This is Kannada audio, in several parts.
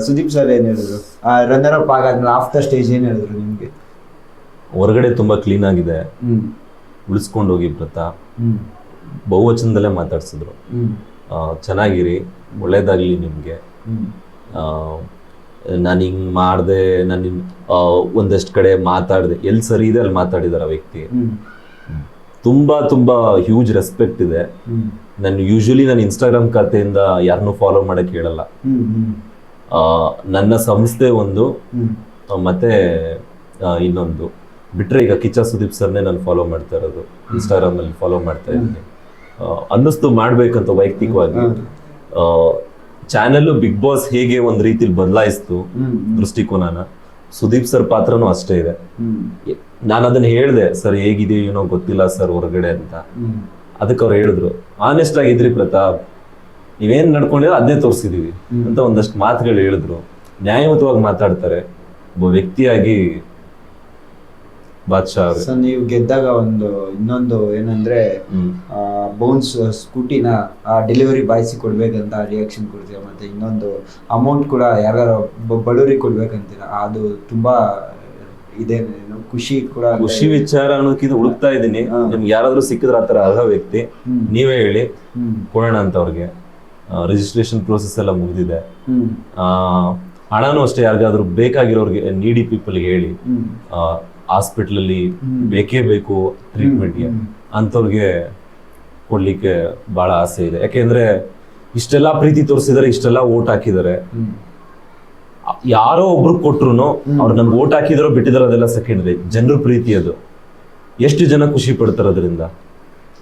ಸುದೀಪ್ ಸರ್ ಏನ್ ಹೇಳಿದ್ರು? ರನ್ನರ್ ಅಪ್ ಆಗಾದ್ಮೇಲೆ ಆಫ್ಟರ್ ಸ್ಟೇಜ್ ಏನ್ ಹೇಳಿದ್ರು ನಿಮ್ಗೆ? ಹೊರಗಡೆ ತುಂಬಾ ಕ್ಲೀನ್ ಆಗಿದೆ. ಹ್ಮ್. ಉಳಿಸ್ಕೊಂಡು ಹೋಗಿ ಪ್ರತಾ. ಹ್ಮ್. ಬಹುವಚನದಲ್ಲೇ ಮಾತಾಡ್ಸಿದ್ರು. ಹ್ಮ್. ಆ, ಚೆನ್ನಾಗಿರಿ ಒಳ್ಳೇದಾಗ್ಲಿ ನಿಮ್ಗೆ. ಹ್ಮ್. ನಾನು ಹಿಂಗ್ ಮಾಡ್ದೆ ನಾನು ಒಂದಷ್ಟು ಕಡೆ ಮಾತಾಡಿದೆ. ಎಲ್ಲಿ ಸರಿ ಇದೆ ಅಲ್ಲಿ ಮಾತಾಡಿದಾರ ಆ ವ್ಯಕ್ತಿ. ಹ್ಮ್. ತುಂಬಾ ತುಂಬಾ ಹ್ಯೂಜ್ ರೆಸ್ಪೆಕ್ಟ್ ಇದೆ. ಹ್ಮ್. ನಾನು ಯೂಶಲಿ ನಾನು ಇನ್ಸ್ಟಾಗ್ರಾಮ್ ಖಾತೆಯಿಂದ ಯಾರನ್ನೂ ಫಾಲೋ ಮಾಡಕ್ ಹೇಳಲ್ಲ. ಹ್ಮ್ ಹ್ಮ್. ಆ, ನನ್ನ ಸಂಸ್ಥೆ ಒಂದು ಮತ್ತೆ ಇನ್ನೊಂದು. ಬಿಟ್ರೆ ಈಗ ಕಿಚ್ಚ ಸುದೀಪ್ ಸರ್ನೇ ನಾನು ಫಾಲೋ ಮಾಡ್ತಾ ಇರೋದು. ಇನ್ಸ್ಟಾಗ್ರಾಮ್ ಅಲ್ಲಿ ಫಾಲೋ ಮಾಡ್ತಾ ಇದ್ದೀನಿ. ಅನ್ನಿಸ್ತು ಮಾಡ್ಬೇಕಂತ ವೈಯಕ್ತಿಕವಾಗಿ. ಚಾನೆಲ್ ಬಿಗ್ ಬಾಸ್ ಹೇಗೆ ಒಂದ್ ರೀತಿಲಿ ಬದಲಾಯಿಸ್ತು ದೃಷ್ಟಿಕೋನನ, ಸುದೀಪ್ ಸರ್ ಪಾತ್ರನೂ ಅಷ್ಟೇ ಇದೆ. ನಾನು ಅದನ್ನ ಹೇಳ್ದೆ, ಸರ್ ಹೇಗಿದೆ ಏನೋ ಗೊತ್ತಿಲ್ಲ ಸರ್, ಹೊರಗಡೆ ಅಂತ. ಅದಕ್ಕೆ ಅವ್ರು ಹೇಳಿದ್ರು. ಆನೆಸ್ಟ್ ಆಗಿದ್ರಿ ಪ್ರತಾಪ್ ನೀವೇನ್ ನಡ್ಕೊಂಡಿರೋ ಅದನ್ನೇ ತೋರಿಸಿದೀವಿ ಅಂತ ಒಂದಷ್ಟು ಮಾತುಗಳು ಹೇಳಿದ್ರು. ನ್ಯಾಯಯುತವಾಗಿ ಮಾತಾಡ್ತಾರೆ. ಒಬ್ಬ ವ್ಯಕ್ತಿಯಾಗಿ ಬಾದ್ಶಾ ಅವ್ರೆ. ಸೊ ನೀವು ಗೆದ್ದಾಗ ಒಂದು ಇನ್ನೊಂದು ಏನಂದ್ರೆ ಬೋನ್ಸ್ ಸ್ಕೂಟಿನ ಡೆಲಿವರಿ ಬಾಯ್ಸಿ ಕೊಡ್ಬೇಕಂತ ರಿಯಾಕ್ಷನ್ ಕೊಡ್ತೀರಾ? ಮತ್ತೆ ಇನ್ನೊಂದು ಅಮೌಂಟ್ ಕೂಡ ಯಾರೋ ಬಡವರಿಗೆ ಕೊಡ್ಬೇಕಂತೀರ? ಅದು ತುಂಬಾ ಇದೆ ಖುಷಿ ಕೂಡ ಖುಷಿ. ವಿಚಾರ ಅನ್ನೋದಕ್ಕಿಂತ ಹುಡುಕ್ತಾ ಇದ್ದೀನಿ. ನಿಮ್ಗೆ ಯಾರಾದ್ರೂ ಸಿಕ್ಕಿದ್ರೆ ಆ ಥರ ಅರ್ಹ ವ್ಯಕ್ತಿ ನೀವೇ ಹೇಳಿ. ಕೊಡೋಣ ಅಂತ ಅವ್ರಿಗೆ. ರಿಜಿಸ್ಟ್ರೇಷನ್ ಪ್ರೋಸೆಸ್ ಎಲ್ಲ ಮುಗಿದಿದೆ. ಆ, ಹಣನೂ ಅಷ್ಟೇ ಯಾರಿಗಾದ್ರೂ ಬೇಕಾಗಿರೋರಿಗೆ ನೀಡಿ ಪೀಪಲ್ಗೆ ಹೇಳಿ ಹಾಸ್ಪಿಟಲ್ ಹಾಸ್ಪಿಟ್ಲಲ್ಲಿ. ಬೇಕೇ ಬೇಕು ಟ್ರೀಟ್ಮೆಂಟ್ಗೆ. ಅಂಥವ್ರಿಗೆ ಕೊಡ್ಲಿಕ್ಕೆ ಬಹಳ ಆಸೆ ಇದೆ. ಯಾಕೆಂದ್ರೆ ಇಷ್ಟೆಲ್ಲ ಪ್ರೀತಿ ತೋರಿಸಿದಾರೆ ಇಷ್ಟೆಲ್ಲ ಓಟ್ ಹಾಕಿದ್ದಾರೆ ಯಾರೋ ಒಬ್ರು ಕೊಟ್ರು ಅವ್ರು ನನ್ಗೆ ಓಟ್ ಹಾಕಿದಾರೋ ಬಿಟ್ಟಿದಾರೋ ಅದೆಲ್ಲ ಸೆಕೆಂಡ್ ಜನರ ಪ್ರೀತಿ ಅದು. ಎಷ್ಟು ಜನ ಖುಷಿ ಪಡ್ತಾರೆ ಅದರಿಂದ?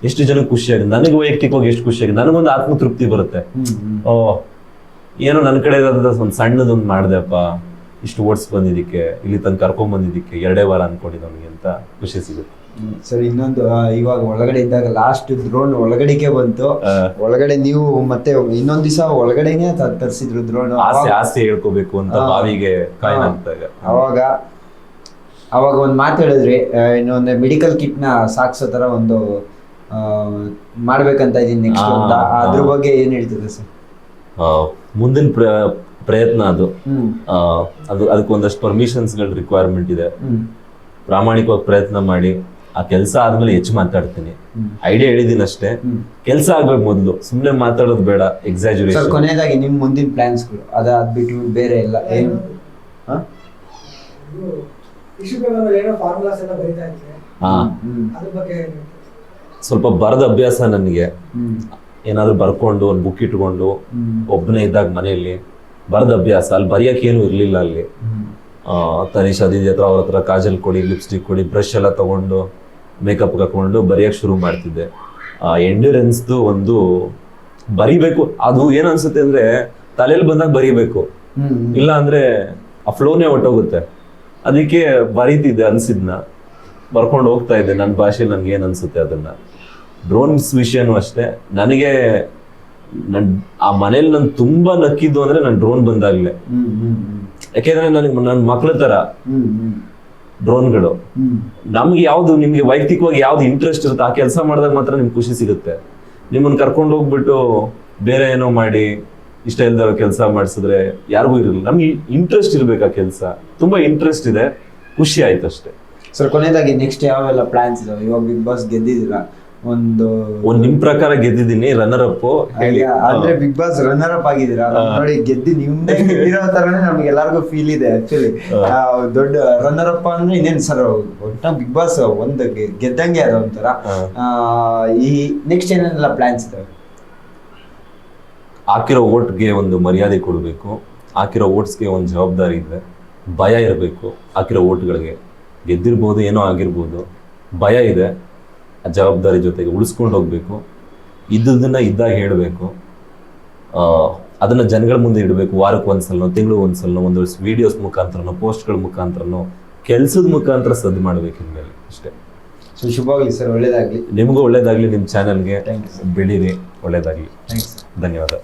ಎಷ್ಟು ಜನ ಖುಷಿಯಾಗಿದೆ ನನಗೆ ವೈಯಕ್ತಿಕವಾಗಿ ಎಷ್ಟು ಖುಷಿಯಾಗಿದೆ ನನಗೊಂದು ಆತ್ಮತೃಪ್ತಿ ಬರುತ್ತೆ. ಓ ಏನೋ ನನ್ನ ಕಡೆ ಒಂದು ಸಣ್ಣದೊಂದು ಮಾಡಿದೆಪ್ಪ ಇಷ್ಟು ಓಡ್ಸ್ ಬಂದಿದ್ದಕ್ಕೆ ಇಲ್ಲಿ ತನಕ ಕರ್ಕೊಂಡ್ ಬಂದಿದ್ದಕ್ಕೆ ಎರಡೇ ವಾರ ಅನ್ಕೊಂಡಿದ್ದು ಅವ್ನಿಗೆ ಅಂತ ಖುಷಿ ಸಿಗುತ್ತೆ. ಸರಿ ಇನ್ನೊಂದು ಇವಾಗ ಒಳಗಡೆ ಇದ್ದಾಗ ಲಾಸ್ಟ್ ಡ್ರೋನ್ ಒಳಗಡೆಗೆ ಬಂತು. ಒಳಗಡೆ ನೀವು ಮತ್ತೆ ಇನ್ನೊಂದ್ ದಿವಸ ಒಳಗಡೆನೆ ತರಿಸಿದ್ರು ಡ್ರೋನ್ ಆಸೆ ಆಸೆ ಹೇಳ್ಕೋಬೇಕು ಅಂತ. ಬಾವಿಗೆ ಅವಾಗ ಅವಾಗ ಒಂದ್ ಮಾತು ಹೇಳಿದ್ರಿ ಆ, ಇನ್ನೊಂದು ಮೆಡಿಕಲ್ ಕಿಟ್ನ ಸಾಕ್ಸೋ ತರ ಒಂದು ಮಾಡ್ಬೇಕಂತ ಇದೀನಿ ನೆಕ್ಸ್ಟ್ ಅಂತ ಅದ್ರ ಬಗ್ಗೆ ಏನ್ ಹೇಳ್ತೀರಾ ಸರ್? ಮುಂದಿನ ಪ್ರ- ಪ್ರಯತ್ನ ಅದು. ಅದು ಅದಕ್ಕೆ ಒಂದಷ್ಟು ಪರ್ಮಿಷನ್ಸ್ಗಳ ರಿಕ್ವೈರ್ಮೆಂಟ್ ಇದೆ. ಪ್ರಾಮಾಣಿಕವಾಗಿ ಪ್ರಯತ್ನ ಮಾಡಿ. ಆ ಕೆಲಸ ಆದ್ಮೇಲೆ ಹೆಚ್ಚು ಮಾತಾಡ್ತೀನಿ. ಐಡಿಯಾ ಹೇಳಿದೀನಿ ಅಷ್ಟೇ. ಕೆಲಸ ಆಗ್ಬೇಕು ಮೊದಲು. ಸುಮ್ಮನೆ ಮಾತಾಡೋದು ಬೇಡ. ಸರ್ ಎಕ್ಸಾಜುರೇಷನ್ ಕೊನೆಯದಾಗಿ ನಿಮ್ ಮುಂದಿನ ಪ್ಲಾನ್ಸ್ಗಳು ಅದಾದ್ ಬಿಟ್ಟು ಬೇರೆ ಎಲ್ಲ ಏನು? ಹಾ? ಸ್ವಲ್ಪ ಬರದ ಅಭ್ಯಾಸ ನನಗೆ. ಏನಾದ್ರೂ ಬರ್ಕೊಂಡು ಒಂದು ಬುಕ್ ಇಟ್ಕೊಂಡು ಒಬ್ಬನೇ ಇದ್ದಾಗ ಮನೆಯಲ್ಲಿ ಬರದ ಅಭ್ಯಾಸ ಅಲ್ಲಿ ಬರೆಯಕ್ಕೆ ಏನು ಇರಲಿಲ್ಲ ಅಲ್ಲಿ. ತನಿಷ್ ಅದಿ ಹತ್ರ ಅವ್ರ ಹತ್ರ ಕಾಜಲ್ ಕೊಡಿ ಲಿಪ್ಸ್ಟಿಕ್ ಕೊಡಿ ಬ್ರಷ್ ಎಲ್ಲ ತಗೊಂಡು ಮೇಕಪ್ ಹಾಕೊಂಡು ಬರೆಯಕ್ ಶುರು ಮಾಡ್ತಿದ್ದೆ. ಆ ಎಂಡ್ಯೂರೆನ್ಸ್ದು ಒಂದು ಬರಿಬೇಕು. ಅದು ಏನು ಅನ್ಸುತ್ತೆ ಅಂದ್ರೆ ತಲೆಯಲ್ಲಿ ಬಂದಾಗ ಬರಿಬೇಕು. ಇಲ್ಲ ಅಂದ್ರೆ ಆ ಫ್ಲೋನೇ ಹೊಟ್ಟೋಗುತ್ತೆ ಅದಕ್ಕೆ ಬರೀತಿದ್ದೆ ಅನ್ಸಿದ್ನ. ಬರ್ಕೊಂಡು ಹೋಗ್ತಾ ಇದ್ದೆ. ನನ್ನ ಭಾಷೆ ನನ್ಗೆ ಏನು ಅನ್ಸುತ್ತೆ ಅದನ್ನ? ಡ್ರೋನ್ಸ್ ವಿಷಯನೂ ಅಷ್ಟೇ. ನನಗೆ ನನ್ ಆ ಮನೇಲಿ ನಾನು ತುಂಬಾ ನಕ್ಕಿದ್ದು ಅಂದ್ರೆ ನಾನು ಡ್ರೋನ್ ಬಂದಾಗ್ಲೆ. ಯಾಕೆಂದ್ರೆ ನನಗೆ ನನ್ನ ಮಕ್ಳ ತರ ಡ್ರೋನ್ಗಳು. ನಮ್ಗೆ ಯಾವ್ದು ನಿಮ್ಗೆ ವೈಯಕ್ತಿಕವಾಗಿ ಯಾವ್ದು ಇಂಟ್ರೆಸ್ಟ್ ಇರುತ್ತೆ ಆ ಕೆಲಸ ಮಾಡಿದಾಗ ಮಾತ್ರ ನಿಮ್ಗೆ ಖುಷಿ ಸಿಗುತ್ತೆ. ನಿಮ್ಮನ್ನ ಕರ್ಕೊಂಡು ಹೋಗ್ಬಿಟ್ಟು ಬೇರೆ ಏನೋ ಮಾಡಿ ಇಷ್ಟ ಇಲ್ದಾರ ಕೆಲಸ ಮಾಡಿಸಿದ್ರೆ ಯಾರಿಗೂ ಇರಲ್ಲ. ನಮ್ಗೆ ಇಂಟ್ರೆಸ್ಟ್ ಇರ್ಬೇಕು ಆ ಕೆಲಸ. ತುಂಬಾ ಇಂಟ್ರೆಸ್ಟ್ ಇದೆ. ಖುಷಿ ಆಯ್ತು ಅಷ್ಟೇ ಸರ್ ಕೊನೆಯದಾಗಿ ನೆಕ್ಸ್ಟ್ ಯಾವೆಲ್ಲ ಪ್ಲಾನ್ಸ್ ಇದಾವೆ? ಇವಾಗ ಬಿಗ್ ಬಾಸ್ ಗೆದ್ದಿದ್ದೀರಾ? ಒಂದು ಒಂದ್ ನಿಮ್ ಪ್ರಕಾರ ಗೆದ್ದಿದ್ದೀನಿ ರನ್ನರ್ ಅಪ್ ಹೇಳಿ. ಅಂದ್ರೆ ಬಿಗ್ ಬಾಸ್ ರನ್ನರ್ ಅಪ್ ಆಗಿದ್ದೀರಾ ನೋಡಿ ಗೆದ್ದಿ ನಿಮ್ದೇ ಗೆದ್ದಿರೋ ತರನೇ ನಮ್ಗೆ ಎಲ್ಲಾರ್ಗು ಫೀಲ್ ಇದೆ ಆಕ್ಚುಲಿ ದೊಡ್ಡ ರನ್ನರ್ ಅಪ್ ಅಂದ್ರೆ ಇನ್ನೇನ್ ಸರ್ ಒಟ್ಟ ಬಿಗ್ ಬಾಸ್ ಒಂದು ಗೆದ್ದಂಗೆ ಅದ ಒಂಥರ. ಆ, ಈ ನೆಕ್ಸ್ಟ್ ಏನೇನೆಲ್ಲ ಪ್ಲಾನ್ಸ್ ಇದಾವೆ? ಹಾಕಿರೋ ಓಟ್ಗೆ ಒಂದು ಮರ್ಯಾದೆ ಕೊಡಬೇಕು ಹಾಕಿರೋ ಓಟ್ಸ್ಗೆ ಒಂದು ಜವಾಬ್ದಾರಿ ಇದೆ ಭಯ ಇರಬೇಕು ಹಾಕಿರೋ ಓಟ್ಗಳಿಗೆ. ಗೆದ್ದಿರ್ಬೋದು ಏನೋ ಆಗಿರ್ಬೋದು ಭಯ ಇದೆ. ಜವಾಬ್ದಾರಿ ಜೊತೆಗೆ ಉಳಿಸ್ಕೊಂಡು ಹೋಗ್ಬೇಕು. ಇದ್ದದನ್ನ ಇದ್ದಾಗ ಹೇಳಬೇಕು. ಅದನ್ನ ಜನಗಳ ಮುಂದೆ ಇಡಬೇಕು. ವಾರಕ್ಕೆ ಒಂದ್ಸಲನೋ ತಿಂಗಳು ಒಂದ್ಸಲನೋ ಒಂದು ವಿಡಿಯೋಸ್ ಮುಖಾಂತರನೋ ಪೋಸ್ಟ್ಗಳ ಮುಖಾಂತರನೋ ಕೆಲಸದ ಮುಖಾಂತರ ಸದ್ದು ಮಾಡ್ಬೇಕು ಇನ್ಮೇಲೆ ಅಷ್ಟೇ. ಸೊ ಶುಭವಾಗ್ಲಿ ಸರ್ ಒಳ್ಳೇದಾಗ್ಲಿ. ನಿಮಗೂ ಒಳ್ಳೇದಾಗ್ಲಿ ನಿಮ್ಮ ಚಾನಲ್ಗೆ ಥ್ಯಾಂಕ್ ಯು ಬೆಳೀರಿ. ಒಳ್ಳೇದಾಗ್ಲಿ. ಥ್ಯಾಂಕ್ಸ್ ಧನ್ಯವಾದ.